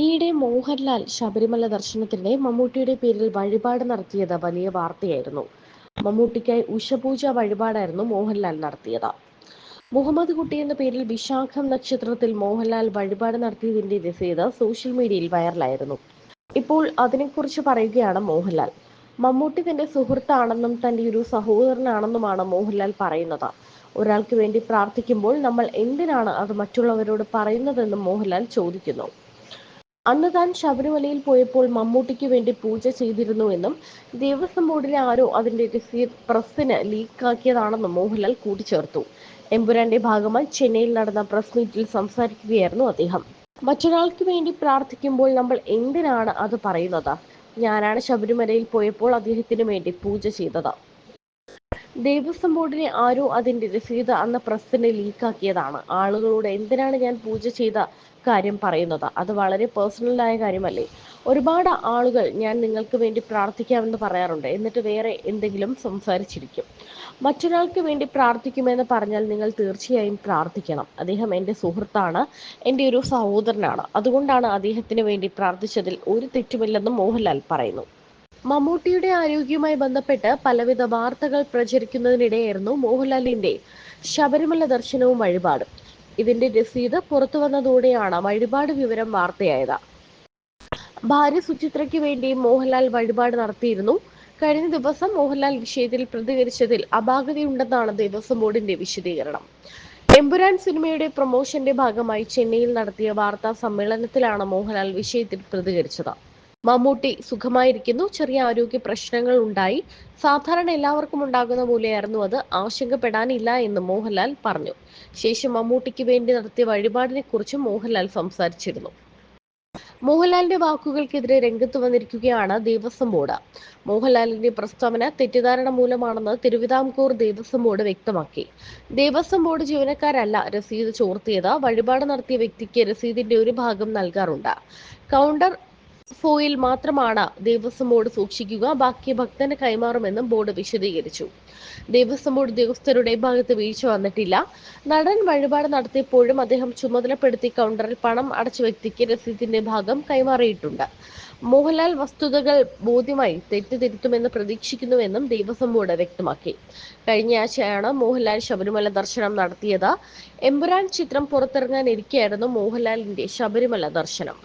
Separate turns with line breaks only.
ഈയിടെ മോഹൻലാൽ ശബരിമല ദർശനത്തിനിടെ മമ്മൂട്ടിയുടെ പേരിൽ വഴിപാട് നടത്തിയത് വലിയ വാർത്തയായിരുന്നു. മമ്മൂട്ടിക്കായി ഉഷപൂജ വഴിപാടായിരുന്നു മോഹൻലാൽ നടത്തിയത്. മുഹമ്മദ് കുട്ടി എന്ന പേരിൽ വിശാഖം നക്ഷത്രത്തിൽ മോഹൻലാൽ വഴിപാട് നടത്തിയതിന്റെ രസീത് സോഷ്യൽ മീഡിയയിൽ വൈറലായിരുന്നു. ഇപ്പോൾ അതിനെക്കുറിച്ച് പറയുകയാണ് മോഹൻലാൽ. മമ്മൂട്ടി തന്റെ സുഹൃത്താണെന്നും തന്റെ ഒരു സഹോദരനാണെന്നുമാണ് മോഹൻലാൽ പറയുന്നത്. ഒരാൾക്ക് വേണ്ടി പ്രാർത്ഥിക്കുമ്പോൾ നമ്മൾ എന്തിനാണ് അത് മറ്റുള്ളവരോട് പറയുന്നതെന്നും മോഹൻലാൽ ചോദിക്കുന്നു. അന്ന് താൻ ശബരിമലയിൽ പോയപ്പോൾ മമ്മൂട്ടിക്ക് വേണ്ടി പൂജ ചെയ്തിരുന്നുവെന്നും ദേവസ്വം ബോർഡിലെ ആരോ അതിന്റെ രസീത് പ്രസ്സിന് ലീക്കാക്കിയതാണെന്നും മോഹൻലാൽ കൂട്ടിച്ചേർത്തു. എമ്പുരാന്റെ ഭാഗമായി ചെന്നൈയിൽ നടന്ന പ്രസ് മീറ്റിൽ സംസാരിക്കുകയായിരുന്നു അദ്ദേഹം. മറ്റൊരാൾക്ക് വേണ്ടി പ്രാർത്ഥിക്കുമ്പോൾ നമ്മൾ എന്തിനാണ് അത് പറയുന്നത്? ഞാനാണ് ശബരിമലയിൽ പോയപ്പോൾ അദ്ദേഹത്തിന് വേണ്ടി പൂജ ചെയ്തത്. ദേവസ്വം ബോർഡിനെ ആരോ അതിന്റെ രസീത് അന്ന് പ്രസ്സിന് ലീക്കാക്കിയതാണ്. ആളുകളോട് എന്തിനാണ് ഞാൻ പൂജ ചെയ്ത കാര്യം പറയുന്നത്? അത് വളരെ പേഴ്സണലായ കാര്യമല്ലേ? ഒരുപാട് ആളുകൾ ഞാൻ നിങ്ങൾക്ക് വേണ്ടി പ്രാർത്ഥിക്കാമെന്ന് പറയാറുണ്ട്. എന്നിട്ട് വേറെ എന്തെങ്കിലും സംസാരിച്ചിരിക്കും. മറ്റൊരാൾക്ക് വേണ്ടി പ്രാർത്ഥിക്കുമെന്ന് പറഞ്ഞാൽ നിങ്ങൾ തീർച്ചയായും പ്രാർത്ഥിക്കണം. അദ്ദേഹം എന്റെ സുഹൃത്താണ് എന്റെ ഒരു സഹോദരനാണ്. അതുകൊണ്ടാണ് അദ്ദേഹത്തിന് വേണ്ടി പ്രാർത്ഥിച്ചതിൽ ഒരു തെറ്റുമില്ലെന്നും മോഹൻലാൽ പറയുന്നു. മമ്മൂട്ടിയുടെ ആരോഗ്യവുമായി ബന്ധപ്പെട്ട് പലവിധ വാർത്തകൾ പ്രചരിക്കുന്നതിനിടെയായിരുന്നു മോഹൻലാലിന്റെ ശബരിമല ദർശനവും വഴിപാടും. ഇതിന്റെ രസീത് പുറത്തു വന്നതോടെയാണ് വഴിപാട് വിവരം വാർത്തയായത്. ഭാര്യ സുചിത്രയ്ക്ക് വേണ്ടി മോഹൻലാൽ വഴിപാട് നടത്തിയിരുന്നു. കഴിഞ്ഞ ദിവസം മോഹൻലാൽ വിഷയത്തിൽ പ്രതികരിച്ചതിൽ അപാകതയുണ്ടെന്നാണ് ദേവസ്വം ബോർഡിന്റെ വിശദീകരണം. എമ്പുരാൻ സിനിമയുടെ പ്രൊമോഷന്റെ ഭാഗമായി ചെന്നൈയിൽ നടത്തിയ വാർത്താ സമ്മേളനത്തിലാണ് മോഹൻലാൽ വിഷയത്തിൽ പ്രതികരിച്ചത്. മമ്മൂട്ടി സുഖമായിരിക്കുന്നു. ചെറിയ ആരോഗ്യ പ്രശ്നങ്ങൾ ഉണ്ടായി. സാധാരണ എല്ലാവർക്കും ഉണ്ടാകുന്ന പോലെയായിരുന്നു അത്. ആശങ്കപ്പെടാനില്ല എന്ന് മോഹൻലാൽ പറഞ്ഞു. ശേഷം മമ്മൂട്ടിക്ക് വേണ്ടി നടത്തിയ വഴിപാടിനെ കുറിച്ചും മോഹൻലാൽ സംസാരിച്ചിരുന്നു. മോഹൻലാലിന്റെ വാക്കുകൾക്കെതിരെ രംഗത്ത് വന്നിരിക്കുകയാണ് ദേവസ്വം ബോർഡ്. മോഹൻലാലിന്റെ പ്രസ്താവന തെറ്റിദ്ധാരണ മൂലമാണെന്ന് തിരുവിതാംകൂർ ദേവസ്വം ബോർഡ് വ്യക്തമാക്കി. ദേവസ്വം ബോർഡ് ജീവനക്കാരല്ല രസീത് ചോർത്തിയത്. വഴിപാട് നടത്തിയ വ്യക്തിക്ക് രസീതിന്റെ ഒരു ഭാഗം നൽകാറുണ്ട്. കൗണ്ടർ ഫോയിൽ മാത്രമാണ് ദേവസ്വം ബോർഡ് സൂക്ഷിക്കുക ബാക്കി ഭക്തന് കൈമാറുമെന്നും ബോർഡ് വിശദീകരിച്ചു. ദേവസ്വം ബോർഡ് ഉദ്യോഗസ്ഥരുടെ ഭാഗത്ത് വീഴ്ച വന്നിട്ടില്ല. നടൻ വഴിപാട് നടത്തിയപ്പോഴും അദ്ദേഹം ചുമതലപ്പെടുത്തി കൗണ്ടറിൽ പണം അടച്ച വ്യക്തിക്ക് രസീതിന്റെ ഭാഗം കൈമാറിയിട്ടുണ്ട്. മോഹൻലാൽ വസ്തുതകൾ ബോധ്യമായി തെറ്റ് തിരുത്തുമെന്ന് പ്രതീക്ഷിക്കുന്നുവെന്നും ദേവസ്വം ബോർഡ് വ്യക്തമാക്കി കഴിഞ്ഞയാഴ്ചയാണ് മോഹൻലാൽ ശബരിമല ദർശനം നടത്തിയത്. എമ്പുരാൻ ചിത്രം പുറത്തിറങ്ങാനിരിക്കെയായിരുന്നു മോഹൻലാലിന്റെ ശബരിമല ദർശനം.